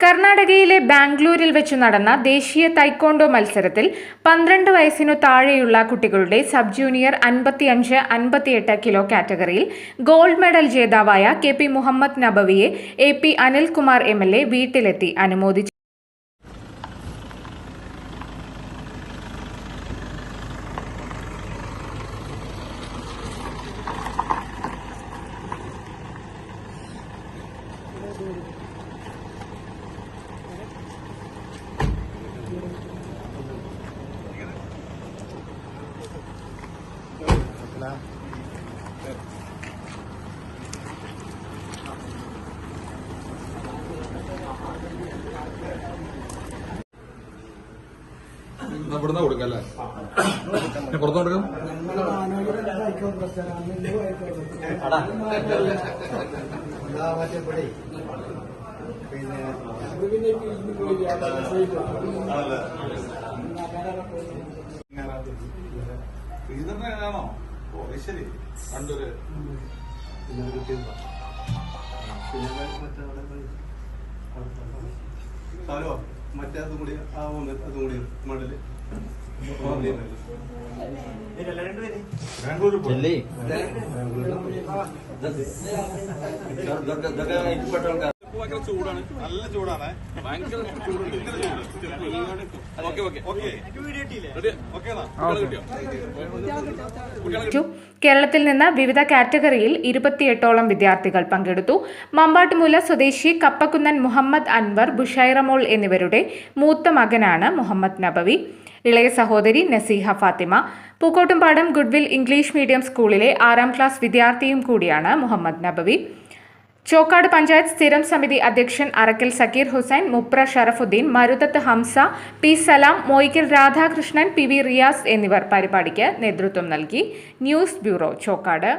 കർണാടകയിലെ ബാംഗ്ലൂരിൽ വെച്ച് നടന്ന ദേശീയ തൈക്കോണ്ടോ മത്സരത്തിൽ പന്ത്രണ്ട് വയസ്സിനു താഴെയുള്ള കുട്ടികളുടെ സബ് ജൂനിയർ അൻപത്തിയഞ്ച് അൻപത്തിയെട്ട് കിലോ കാറ്റഗറിയിൽ ഗോൾഡ് മെഡൽ ജേതാവായ K P Muhammad നബവിയെ A P Anilkumar M L A വീട്ടിലെത്തി അനുമോദിച്ചു. ഇവിടുന്ന് അല്ലേ? പുറത്തു കൊടുക്കും? ഇതന്നെയാണോ ഓ അത് ശരി കണ്ടൊരു ഹലോ മറ്റേ അതും കൂടി ആ ഒന്ന് അതും കൂടി മടൽ ബാംഗ്ലൂർ പോയി ഭയങ്കര ചൂടാണ്. നല്ല ചൂടാണ്. ഭയങ്കര ചൂടുണ്ട്. Okay okay. ഓക്കെ. ഓക്കെ കിട്ടിയോ? കേരളത്തിൽ നിന്ന് വിവിധ കാറ്റഗറിയിൽ ഇരുപത്തിയെട്ടോളം വിദ്യാർത്ഥികൾ പങ്കെടുത്തു. മമ്പാട്ടുമൂല സ്വദേശി കപ്പക്കുന്നൻ മുഹമ്മദ് അൻവർ ബുഷൈറമോൾ എന്നിവരുടെ മൂത്ത മകനാണ് മുഹമ്മദ് നബവി. ഇളയ സഹോദരി Naseeha Fathima. Pookkottumpadam goodwill English medium സ്കൂളിലെ ആറാം ക്ലാസ് വിദ്യാർത്ഥിയും കൂടിയാണ് മുഹമ്മദ് നബവി. ചോക്കാട് പഞ്ചായത്ത് സ്ഥിരം സമിതി അധ്യക്ഷൻ Arakkal Zakir Hussain Mupra Sharafuddin Maruthath Hamza P Salam Moykkal Radhakrishnan P V Riyas എന്നിവർ പരിപാടിക്ക് നേതൃത്വം നൽകി. News bureau Chokkad.